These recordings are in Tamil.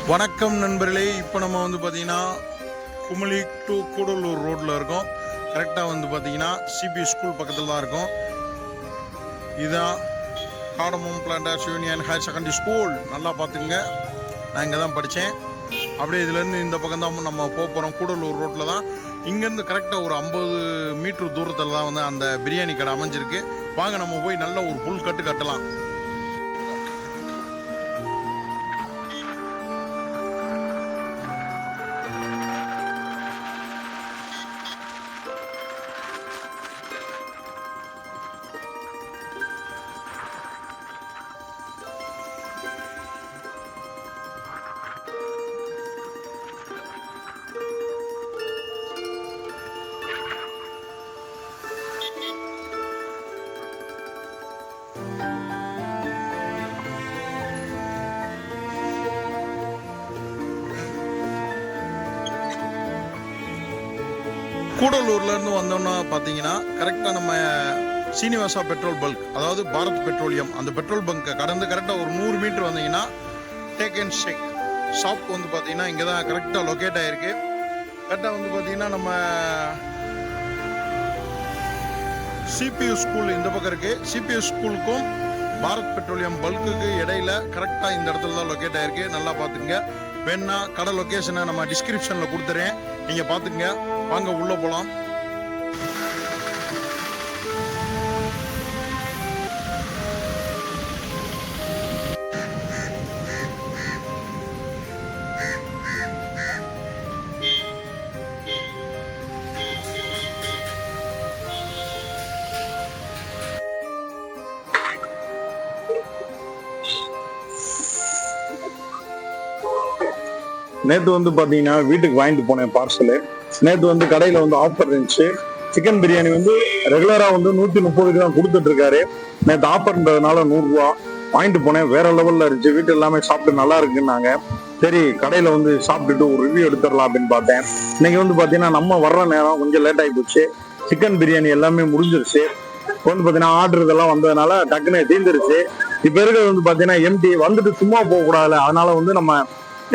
வணக்கம் நண்பர்களே இப்போ நம்ம வந்து பார்த்தீங்கன்னா குமளி டு கூடலூர் ரோட்டில் இருக்கோம். கரெக்டாக வந்து பார்த்தீங்கன்னா சிபி ஸ்கூல் பக்கத்தில் தான் இருக்கோம். இதுதான் cardamom planters union higher secondary school நல்லா பார்த்துங்க நான் இங்கே தான் படித்தேன் அப்படியே இதுலேருந்து இந்த பக்கம் தான் நம்ம போக போகிறோம் கூடலூர் ரோட்டில் தான். இங்கேருந்து கரெக்டாக ஒரு ஐம்பது மீட்டர் தூரத்தில் தான் வந்து அந்த பிரியாணி கடை அமைஞ்சிருக்கு. வாங்க நம்ம போய் நல்ல ஒரு புல் கட்டு கட்டலாம். கூடலூர்ல இருந்து வந்தோம்னா பார்த்தீங்கன்னா கரெக்டாக நம்ம சீனிவாசா பெட்ரோல் பல்க் அதாவது பாரத் பெட்ரோலியம் அந்த பெட்ரோல் பங்கை கடந்து கரெக்டாக ஒரு நூறு மீட்டர் வந்தீங்கன்னா டேக் அண்ட் ஷேக் ஷாப் வந்து பார்த்தீங்கன்னா இங்கே தான் கரெக்டாக லொக்கேட் ஆகிருக்கு கரெக்டாக வந்து பார்த்தீங்கன்னா நம்ம சிபியு ஸ்கூல் இந்த பக்கம் இருக்குது சிபியு ஸ்கூலுக்கும் பாரத் பெட்ரோலியம் பல்க்குக்கு இடையில கரெக்டாக இந்த இடத்துல தான் லொக்கேட் ஆயிருக்கு. நல்லா பார்த்துங்க வேணா கடை லொக்கேஷனை நம்ம டிஸ்கிரிப்ஷனில் கொடுத்துறேன். நீங்கள் பார்த்துங்க வாங்க உள்ள போகலாம் நேற்று வந்து பார்த்தீங்கன்னா வீட்டுக்கு வாங்கிட்டு போனேன் பார்சலு நேற்று வந்து கடையில் வந்து ஆஃபர் இருந்துச்சு. சிக்கன் பிரியாணி வந்து ரெகுலராக வந்து நூற்றி முப்பதுக்கு தான் கொடுத்துட்டு இருக்காரு. நேற்று ஆஃபர்ன்றதுனால நூறுரூவா. வாங்கிட்டு போனேன். வேற லெவலில் இருந்துச்சு. வீட்டு எல்லாமே சாப்பிட்டு நல்லா இருக்குன்னாங்க. சரி கடையில் வந்து சாப்பிட்டுட்டு ஒரு ரிவ்யூ எடுத்துடலாம் அப்படின்னு பார்த்தேன். இன்னைக்கு வந்து பார்த்தீங்கன்னா நம்ம வர்ற நேரம் கொஞ்சம் லேட் ஆகி போச்சு. சிக்கன் பிரியாணி எல்லாமே முடிஞ்சிருச்சு. இப்போ வந்து பார்த்தீங்கன்னா ஆர்டர் இதெல்லாம் வந்ததுனால டக்குன்னு தீர்ந்துருச்சு இப்போ இருக்கிறது வந்து பார்த்தீங்கன்னா எம்டி வந்துட்டு சும்மா போகக்கூடாது அதனால வந்து நம்ம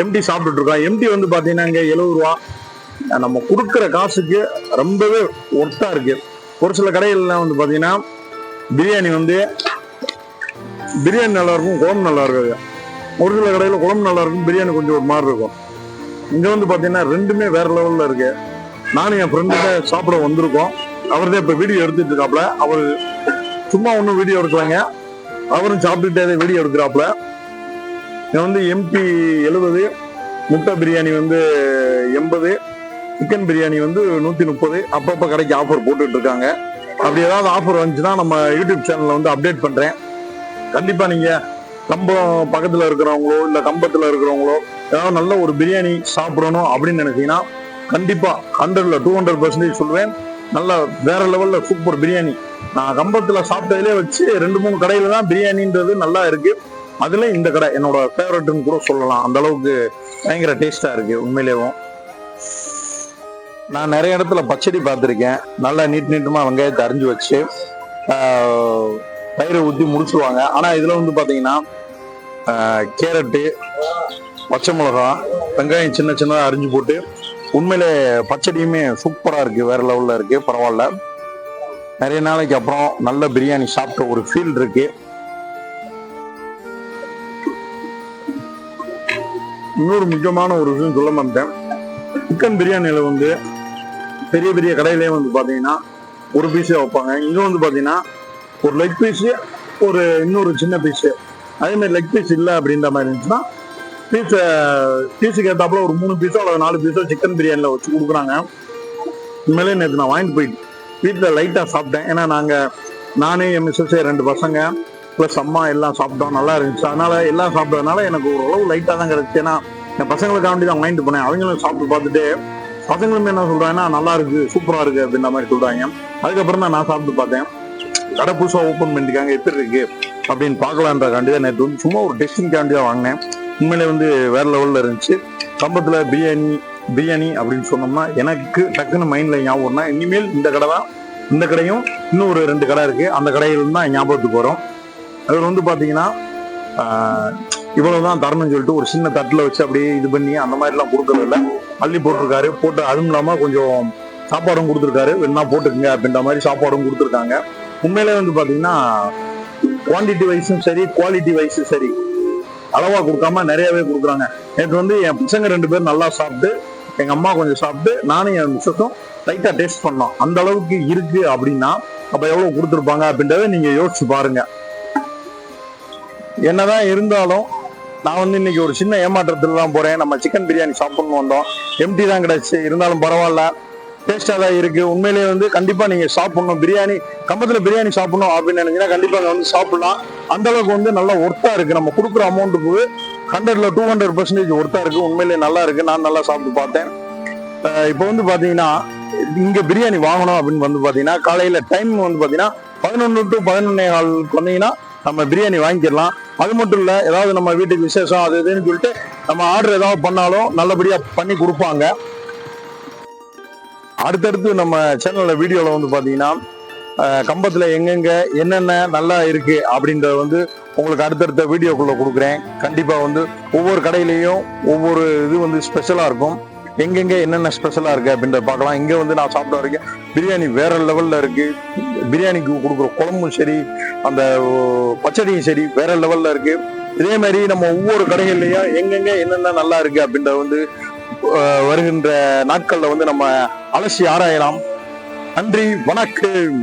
எம்டி சாப்பிட்டுட்டு இருக்கோம் எம்டி வந்து பார்த்தீங்கன்னா இங்கே எழுபது ரூபா. நம்ம கொடுக்குற காசுக்கு ரொம்பவே ஒர்த்தாக இருக்கு. ஒரு சில கடைகள்லாம் வந்து பார்த்தீங்கன்னா பிரியாணி வந்து பிரியாணி நல்லா இருக்கும் குழம்பு நல்லா இருக்காது. ஒரு சில கடையில் குழம்பு நல்லா இருக்கும் பிரியாணி கொஞ்சம் ஒரு மாதிரி இருக்கும். இங்கே வந்து பார்த்தீங்கன்னா ரெண்டுமே வேற லெவலில் இருக்கு. நானும் என் ஃப்ரெண்டுகிட்ட சாப்பிட வந்திருக்கோம். அவர் தான் இப்போ வீடியோ எடுத்துட்டு இருக்காப்ல அவர் சும்மா ஒன்றும் வீடியோ எடுக்கலைங்க. அவரும் சாப்பிட்டுட்டே வீடியோ எடுக்கிறாப்ல. இது வந்து எம்பி எழுபது முட்டை பிரியாணி வந்து எண்பது சிக்கன் பிரியாணி வந்து நூற்றி முப்பது அப்பப்போ கடைக்கு ஆஃபர் போட்டுட்டு இருக்காங்க அப்படி ஏதாவது ஆஃபர் வந்துச்சுன்னா நம்ம யூடியூப் சேனலில் வந்து அப்டேட் பண்ணுறேன் கண்டிப்பாக நீங்கள் கம்பம் பக்கத்தில் இருக்கிறவங்களோ இல்லை கம்பத்தில் இருக்கிறவங்களோ ஏதாவது நல்ல ஒரு பிரியாணி சாப்பிடணும் அப்படின்னு நினைச்சீங்கன்னா கண்டிப்பாக ஹண்ட்ரடில் டூ ஹண்ட்ரட் பர்சன்டேஜ் சொல்லுவேன் நல்ல வேற லெவலில் சூப்பர் பிரியாணி. நான் கம்பத்தில் சாப்பிட்டதுலேயே வச்சு ரெண்டு மூணு கடையில் தான் பிரியாணின்றது நல்லா இருக்குது அதுல இந்த கடை என்னோட ஃபேவரட்னு கூட சொல்லலாம். அந்த அளவுக்கு பயங்கர டேஸ்டா இருக்கு உண்மையிலேயும் நான் நிறைய இடத்துல பச்சடி பார்த்துருக்கேன். நல்லா நீட் நீட்டமா வெங்காயத்தை அரிஞ்சு வச்சு பயிரை தயிரை ஊற்றி முடிச்சுருவாங்க. ஆனா இதுல வந்து பாத்தீங்கன்னா கேரட்டு பச்சை மிளகா வெங்காயம் சின்ன சின்னதாக அரிஞ்சு போட்டு உண்மையிலே பச்சடியுமே சூப்பராக இருக்குது வேறு லெவலில் இருக்குது பரவாயில்ல. நிறைய நாளைக்கு அப்புறம் நல்ல பிரியாணி சாப்பிட்ட ஒரு ஃபீல் இருக்குது இன்னொரு முக்கியமான ஒரு விஷயம் சொல்ல மாட்டேன் சிக்கன் பிரியாணியில் வந்து பெரிய பெரிய கடையிலே வந்து பார்த்தீங்கன்னா ஒரு பீஸே வைப்பாங்க. இங்கே வந்து பார்த்தீங்கன்னா ஒரு லெக் பீஸு ஒரு இன்னொரு சின்ன பீஸு அதேமாதிரி லெக் பீஸ் இல்லை அப்படின்ற மாதிரி இருந்துச்சுன்னா பீஸை பீஸுக்கு ஏற்றாப்புல ஒரு மூணு பீஸோ அல்லது நாலு பீஸோ சிக்கன் பிரியாணியில் வச்சு கொடுக்குறாங்க. உண்மையிலே நேற்று நான் வாங்கிட்டு போயிட்டு வீட்டில் லைட்டாக சாப்பிட்டேன். ஏன்னா நாங்கள் நானே என் மிஸ்ஸஸே ரெண்டு பசங்க. ப்ளஸ் அம்மா எல்லாம் சாப்பிட்டோம் நல்லா இருந்துச்சு. அதனால எல்லாம் சாப்பிட்டதுனால எனக்கு ஓரளவு லைட்டாக தான் கிடச்சி. ஏன்னா என் பசங்களுக்காண்டி தான் வாங்கிட்டு போனேன். அவங்களும் சாப்பிட்டு பார்த்துட்டு பசங்களுமே என்ன சொல்றாங்கன்னா நல்லா இருக்கு சூப்பரா இருக்கு அப்படின்ற மாதிரி சொல்றாங்க. அதுக்கப்புறம் தான் நான் சாப்பிட்டு பார்த்தேன். கடை புதுசாக ஓப்பன் பண்ணிருக்காங்க எப்படி இருக்கு அப்படின்னு பார்க்கலான்றக்காண்டி தான் நேற்று வந்து சும்மா ஒரு டெஸ்டிங்காண்டி தான் வாங்கினேன். உண்மையிலே வந்து வேற லெவலில் இருந்துச்சு. கம்பத்தில் பிரியாணி பிரியாணி அப்படின்னு சொன்னோம்னா எனக்கு டக்குன்னு மைண்டில் ஞாபகம்னா இனிமேல் இந்த கடை தான் இந்த கடையும் இன்னும் ஒரு ரெண்டு கடை இருக்கு. அந்த கடையில் தான் ஞாபகத்துக்கு வரும். அதில் வந்து பார்த்தீங்கன்னா இவ்வளவுதான் தரணும்னு சொல்லிட்டு ஒரு சின்ன தட்டில் வச்சு அப்படியே இது பண்ணி அந்த மாதிரிலாம் எல்லாம் கொடுக்கறது அள்ளி போட்டிருக்காரு. போட்டு அதுவும் இல்லாமல் கொஞ்சம் சாப்பாடும் கொடுத்துருக்காரு. வேணா போட்டுக்குங்க அப்படின்ற மாதிரி சாப்பாடும் கொடுத்துருக்காங்க. உண்மையிலே வந்து பார்த்தீங்கன்னா குவான்டிட்டி வைஸும் சரி குவாலிட்டி வைஸும் சரி. அளவாக கொடுக்காம நிறையவே கொடுக்குறாங்க. நேற்று வந்து என் பசங்க ரெண்டு பேரும் நல்லா சாப்பிட்டு எங்கள் அம்மா கொஞ்சம் சாப்பிட்டு நானும் என் மிஸ்ஸஸும் லைட்டாக டேஸ்ட் பண்ணோம். அந்த அளவுக்கு இருக்கு அப்படின்னா அப்போ எவ்வளோ கொடுத்துருப்பாங்க அப்படின்றத நீங்கள் யோசிச்சு பாருங்கள் என்னதான் இருந்தாலும் நான் வந்து இன்னைக்கு ஒரு சின்ன ஏமாற்றத்தில் தான் போறேன். நம்ம சிக்கன் பிரியாணி சாப்பிட்ணும் வந்தோம். எம்டி தான் கிடைச்சு. இருந்தாலும் பரவாயில்ல. டேஸ்டாக தான் இருக்கு. உண்மையிலேயே வந்து கண்டிப்பா நீங்க சாப்பிடணும். பிரியாணி கம்பத்துல பிரியாணி சாப்பிடணும் அப்படின்னு நினைச்சீங்கன்னா கண்டிப்பா அங்கே வந்து சாப்பிடலாம். அந்த அளவுக்கு வந்து நல்லா ஒர்த்தா இருக்கு. நம்ம கொடுக்குற அமௌண்ட்டுக்கு ஹண்ட்ரட்ல டூ ஹண்ட்ரட் பர்சன்டேஜ் ஒர்த்தா இருக்கு. உண்மையிலேயே நல்லா இருக்கு. நான் நல்லா சாப்பிட்டு பார்த்தேன். இப்போ வந்து பாத்தீங்கன்னா இங்க பிரியாணி வாங்கணும் அப்படின்னு வந்து பாத்தீங்கன்னா காலையில டைம் வந்து பாத்தீங்கன்னா பதினொன்று டு பதினொன்னே கால் வந்தீங்கன்னா நம்ம பிரியாணி வாங்கிக்கலாம். அது மட்டும் இல்ல ஏதாவது நம்ம வீட்டுக்கு விசேஷம் அது இதுன்னு சொல்லிட்டு நம்ம ஆர்டர் ஏதாவது பண்ணாலும் நல்லபடியா பண்ணி கொடுப்பாங்க. அடுத்தடுத்து நம்ம சேனலில் வீடியோல வந்து பாத்தீங்கன்னா கம்பத்தில் எங்கெங்கே எங்கெங்க என்னென்ன நல்லா இருக்கு அப்படின்றத வந்து உங்களுக்கு அடுத்தடுத்த வீடியோக்குள்ளே கொடுக்குறேன். கண்டிப்பா வந்து ஒவ்வொரு கடையிலையும் ஒவ்வொரு இது வந்து ஸ்பெஷலாக இருக்கும். எங்கெங்க என்னென்ன ஸ்பெஷலாக இருக்குது அப்படின்றத பார்க்கலாம். இங்கே வந்து நான் சாப்பிட்ட வரைக்கும் பிரியாணி வேற லெவலில் இருக்குது பிரியாணிக்கு கொடுக்குற குழம்பும் சரி அந்த பச்சடியும் சரி வேற லெவலில் இருக்குது இதே மாதிரி நம்ம ஒவ்வொரு கடைகள்லையும் எங்கெங்க என்னென்ன நல்லா இருக்குது அப்படின்றத வந்து வருகின்ற நாட்களில் வந்து நம்ம அலசி ஆராயலாம். நன்றி வணக்கம்.